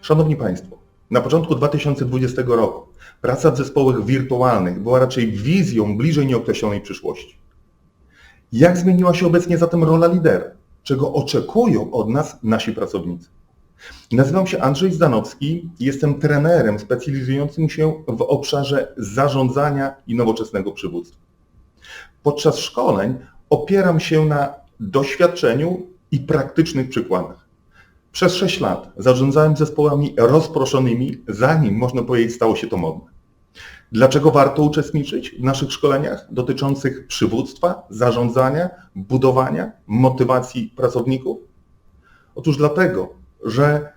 Szanowni Państwo, na początku 2020 roku praca w zespołach wirtualnych była raczej wizją bliżej nieokreślonej przyszłości. Jak zmieniła się obecnie zatem rola lidera? Czego oczekują od nas nasi pracownicy? Nazywam się Andrzej Zdanowski jestem trenerem specjalizującym się w obszarze zarządzania i nowoczesnego przywództwa. Podczas szkoleń opieram się na doświadczeniu i praktycznych przykładach. Przez 6 lat zarządzałem zespołami rozproszonymi, zanim można powiedzieć stało się to modne. Dlaczego warto uczestniczyć w naszych szkoleniach dotyczących przywództwa, zarządzania, budowania, motywacji pracowników? Otóż dlatego, że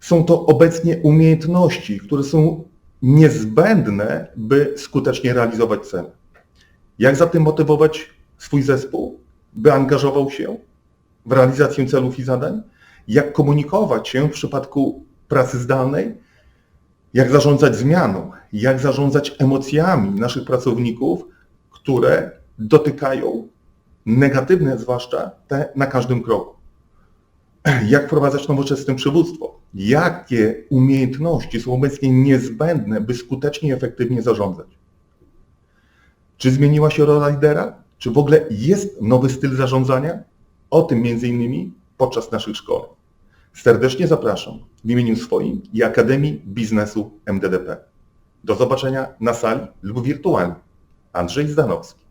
są to obecnie umiejętności, które są niezbędne, by skutecznie realizować cele. Jak zatem motywować swój zespół, by angażował się w realizację celów i zadań? Jak komunikować się w przypadku pracy zdalnej? Jak zarządzać zmianą? Jak zarządzać emocjami naszych pracowników, które dotykają negatywne, zwłaszcza te na każdym kroku? Jak wprowadzać nowoczesne przywództwo? Jakie umiejętności są obecnie niezbędne, by skutecznie i efektywnie zarządzać? Czy zmieniła się rola lidera? Czy w ogóle jest nowy styl zarządzania? O tym między innymi podczas naszych szkoleń. Serdecznie zapraszam w imieniu swoim i Akademii Biznesu MDDP. Do zobaczenia na sali lub wirtualnie. Andrzej Zdanowski.